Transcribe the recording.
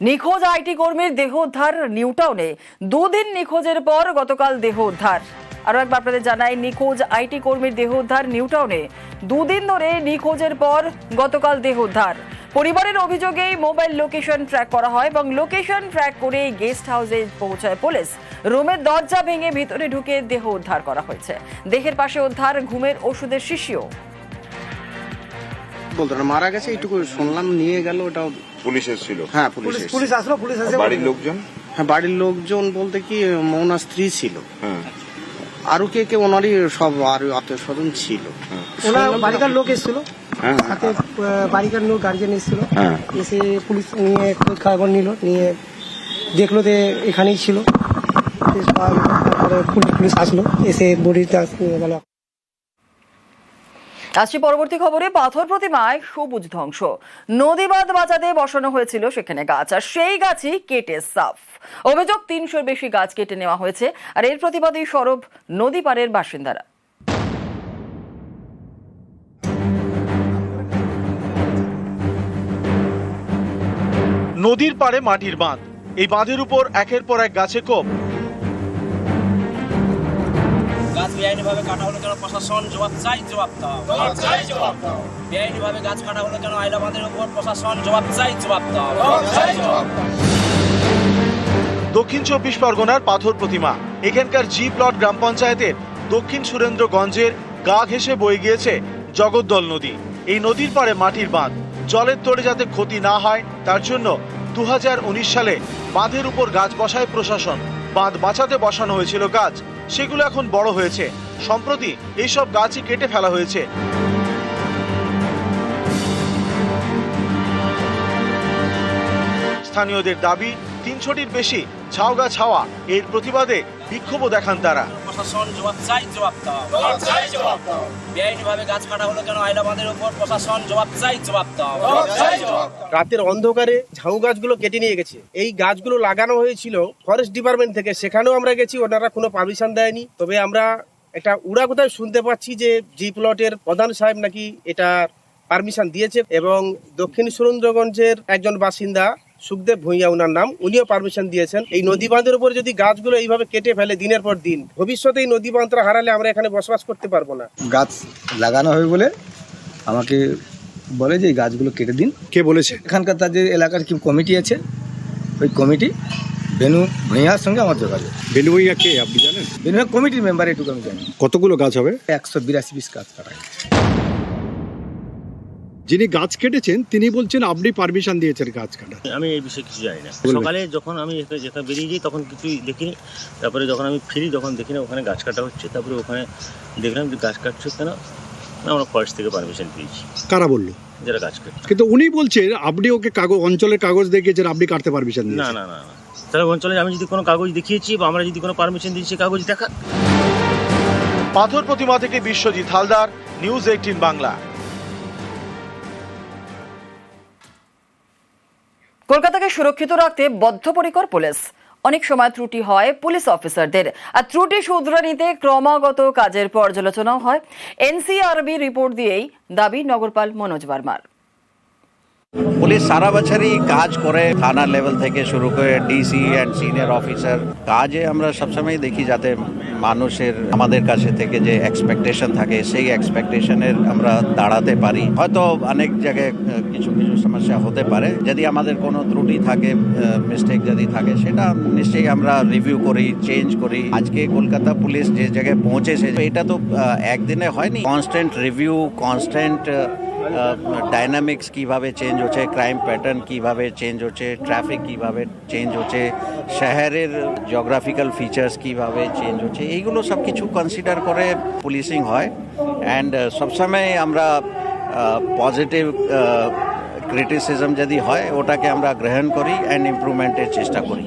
নিখোঁজ আইটি কর্মীর দেহ উদ্ধার নিউটাউনে। দুদিন নিখোঁজের পর গতকাল দেহ উদ্ধার। আরও একবার আপনাদের জানাই, নিখোঁজ আইটি কর্মীর দেহ উদ্ধার নিউটাউনে। দুদিন ধরে নিখোঁজের পর গতকাল দেহ উদ্ধার। পরিবারের অভিযোগেই মোবাইল লোকেশন ট্র্যাক করা হয় এবং লোকেশন ট্র্যাক করে গেস্ট হাউসে পৌঁছায় পুলিশ। রুমের দরজা ভেঙে ভিতরে ঢুকে দেহ উদ্ধার করা হয়েছে। দেহের পাশে উদ্ধার, ঘুমের ওষুধের শিশিও বলতো না মারা গেছে এইটুকু শুনলাম নিয়ে গেল ওটাও পুলিশ এসেছিল। হ্যাঁ পুলিশ পুলিশ পুলিশ আসলো পুলিশ এসে বাড়ির লোকজন? হ্যাঁ বাড়ির লোকজন বলতে কি মৌনার স্ত্রী ছিল। হ্যাঁ। আরও কে কে ওনারই সব আর আত্মীয় স্বজন ছিল ওনার বাড়িকার লোক এসেছিল। হ্যাঁ। সাথে আহ, বাড়িকার লোক গার্জেন এসেছিল। হ্যাঁ। এসে পুলিশ নিয়ে খোঁজ খবর নিল নিয়ে দেখল যে এখানেই ছিল। তারপরে পুলিশ পুলিশ আসলো এসে বডিটা গেল আসছি পরবর্তী খবরে, পাথর প্রতিমায় সবুজ ধ্বংস। নদীবাদ বাঁচাতে বসানো হয়েছিল সেখানে গাছ, আর সেই গাছই কেটে সাফ। অভিযোগ, তিনশোর বেশি গাছ কেটে নেওয়া হয়েছে, আর এর প্রতিবাদী সরব নদী পাড়ের বাসিন্দারা। নদীর পাড়ে মাটির বাঁধ। এই বাঁধের উপর একের পর এক গাছে কোপ। বেআইনিভাবে কাটা হলো কেন প্রশাসন জবাব চাই জবাব দাও। বেআইনিভাবে গাছ কাটা হলো কেন আইলাবাদের উপর প্রশাসন জবাব চাই জবাব দাও। দক্ষিণ চব্বিশ পরগনার পাথর প্রতিমা। এখানকার জি প্লট গ্রাম পঞ্চায়েতের দক্ষিণ সুরেন্দ্রগঞ্জের গা ঘেঁষে বয়ে গিয়েছে জগদ্দল নদী। এই নদীর পাড়ে মাটির বাঁধ। জলের তোড়ে যাতে ক্ষতি না হয় তার জন্য দু হাজার উনিশ সালে বাঁধের উপর গাছ বসায় প্রশাসন। বাঁধ বাঁচাতে বসানো হয়েছিল গাছ। সেগুলো এখন বড় হয়েছে। সম্প্রতি এইসব গাছই কেটে ফেলা হয়েছে। স্থানীয়দের দাবি, তিনশোটির বেশি ঝাউগা ছাওয়া এর প্রতিবাদে বিক্ষোভও দেখান তারা। প্রশাসন জবাব চাই জবাব দাও। বেআইনিভাবে গাছ কাটা হলো কেন? আইলাবাদের উপর প্রশাসন জবাব চাই জবাব দাও। রাতের অন্ধকারে ঝাউ গাছগুলো কেটে নিয়ে গেছে। এই গাছগুলো লাগানো হয়েছিল ফরেস্ট ডিপার্টমেন্ট থেকে। সেখানেও আমরা গেছি ওনারা কোনো পারমিশন দেয়নি। তবে আমরা একটা উড়া কোথায় শুনতে পাচ্ছি যে জি প্লটের প্রধান সাহেব নাকি এটা পারমিশন দিয়েছে এবং দক্ষিণ সুরেন্দ্রগঞ্জের একজন বাসিন্দা সুখদেব ভূঁইয়া ওনার নাম উনিও পারমিশন দিয়েছেন। এই নদী বাঁধের উপর যদি গাছগুলো এইভাবে কেটে ফেলে দিনের পর দিন ভবিষ্যতে এই নদী বাঁধটা হারালে আমরা এখানে বসবাস করতে পারব না। গাছ লাগানো হবে বলে আমাকে বলে যে এই গাছগুলো কেটে দিন। কে বলেছে? এখানকার তাদের এলাকার কি কমিটি আছে। ওই কমিটি বেনু ভূঁইয়ার সঙ্গে আমার যোগাযোগ। বেনু ভূঁইয়া কে আপনি জানেন? বেনু কমিটির মেম্বার এটুকু আমি জানি। কতগুলো গাছ হবে? একশো বিরাশি পিস গাছ করা হয়েছে। যিনি গাছ কেটেছেন তিনি বলছেন আপনি পারমিশন দিয়েছেন গাছ কাটা। আমি এই বিষয়ে কিছু জানি না। সকালে যখন আমি যেখানে বেরিয়ে যাই তখন কিছুই দেখিনি। তারপরে যখন আমি ফিরি তখন দেখি না ওখানে গাছ কাটা হচ্ছে। তারপরে ওখানে দেখলাম যে গাছ কাটছে কেন? না, আমরা ফরেস্ট থেকে পারমিশন পেয়েছি। কারা বলল? যারা গাছ কাটছে। কিন্তু উনি বলছেন আপনি ওকে কাগজ অঞ্চলের কাগজ দেখিয়েছেন আপনি কাটতে পারমিশন না না না না। তাহলে অঞ্চলে আমি যদি কোনো কাগজ দেখিয়েছি বা আমরা যদি কোনো পারমিশন দিয়েছি কাগজ দেখা পাথর প্রতিমা থেকে বিশ্বজিৎ হালদার নিউজ এইটিন বাংলা। কলকাতাকে সুরক্ষিত রাখতে বদ্ধপরিকর পুলিশ। অনেক সময় ত্রুটি হয় পুলিশ অফিসারদের। আর ত্রুটি শুধরানিতে ক্রমাগত কাজের পর্যালোচনাও হয়। এনসিআরবি রিপোর্ট দিয়েই দাবি নগরপাল মনোজ বার্মার। পুলিশ সারা বছরই কাজ করে থানা লেভেল থেকে শুরু করে ডিসি অ্যান্ড সিনিয়র অফিসার কাজে আমরা সবসময় দেখি যাতে মানুষের, আমাদের কাছে থেকে যে এক্সপেকটেশন থাকে, সেই এক্সপেকটেশনের আমরা দাঁড়াতে পারি। হয়তো অনেক জায়গায় কিছু কিছু সমস্যা হতে পারে। যদি আমাদের কোনো ত্রুটি থাকে মিস্টেক যদি থাকে, সেটা নিশ্চয়ই আমরা রিভিউ করি চেঞ্জ করি। আজকে কলকাতা পুলিশ যে জায়গায় পৌঁছেছে, এটা তো একদিনে হয়নি। কনস্ট্যান্ট রিভিউ কনস্ট্যান্ট ডাইনামিক্স কীভাবে চেঞ্জ হচ্ছে ক্রাইম প্যাটার্ন কীভাবে চেঞ্জ হচ্ছে ট্রাফিক কীভাবে চেঞ্জ হচ্ছে, শহরের জিওগ্রাফিক্যাল ফিচার্স কীভাবে চেঞ্জ হচ্ছে, এইগুলো সব কিছু কনসিডার করে পুলিশিং হয়। অ্যান্ড সবসময় আমরা পজিটিভ ক্রিটিসিজম যদি হয়, ওটাকে আমরা গ্রহণ করি অ্যান্ড ইমপ্রুভমেন্টের চেষ্টা করি।